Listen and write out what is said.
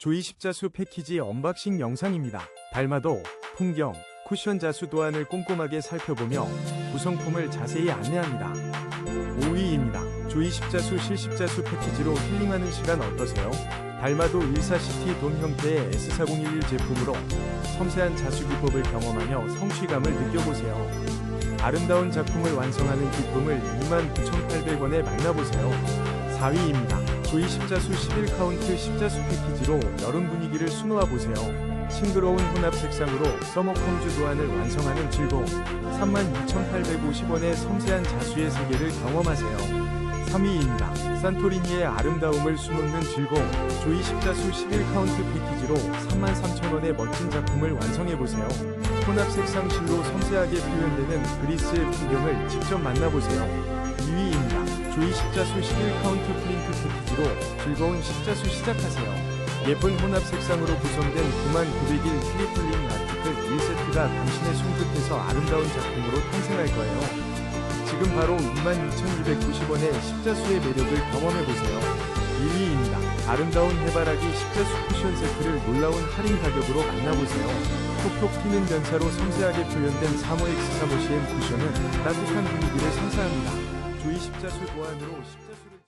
조이 십자수 패키지 언박싱 영상입니다. 달마도, 풍경, 쿠션 자수 도안을 꼼꼼하게 살펴보며 구성품을 자세히 안내합니다. 5위입니다. 조이 십자수 실십자수 패키지로 힐링하는 시간 어떠세요? 달마도 14CT 돔 형태의 S4011 제품으로 섬세한 자수 기법을 경험하며 성취감을 느껴보세요. 아름다운 작품을 완성하는 기쁨을 29,800원에 만나보세요. 4위입니다. 조이 십자수 11카운트 십자수 패키지로 여름 분위기를 수놓아 보세요. 싱그러운 혼합 색상으로 서머 컴즈 도안을 완성하는 즐거움. 32,850원의 섬세한 자수의 세계를 경험하세요. 3위입니다. 산토리니의 아름다움을 수놓는 즐거움. 조이 십자수 11카운트 패키지로 33,000원의 멋진 작품을 완성해보세요. 혼합 색상 실로 섬세하게 표현되는 그리스의 풍경을 직접 만나보세요. 2위입니다. 조이 십자수 11 카운트 프린트 패키지로 즐거운 십자수 시작하세요. 예쁜 혼합 색상으로 구성된 9901 트리플링 아티클 1세트가 당신의 손끝에서 아름다운 작품으로 탄생할 거예요. 지금 바로 22,290원의 십자수의 매력을 경험해보세요. 1위입니다. 아름다운 해바라기 십자수 쿠션 세트를 놀라운 할인 가격으로 만나보세요. 톡톡 튀는 변사로 섬세하게 표현된 35X 35CM 쿠션은 따뜻한 분위기를 선사합니다. 조이 십자수 보안으로 십자수를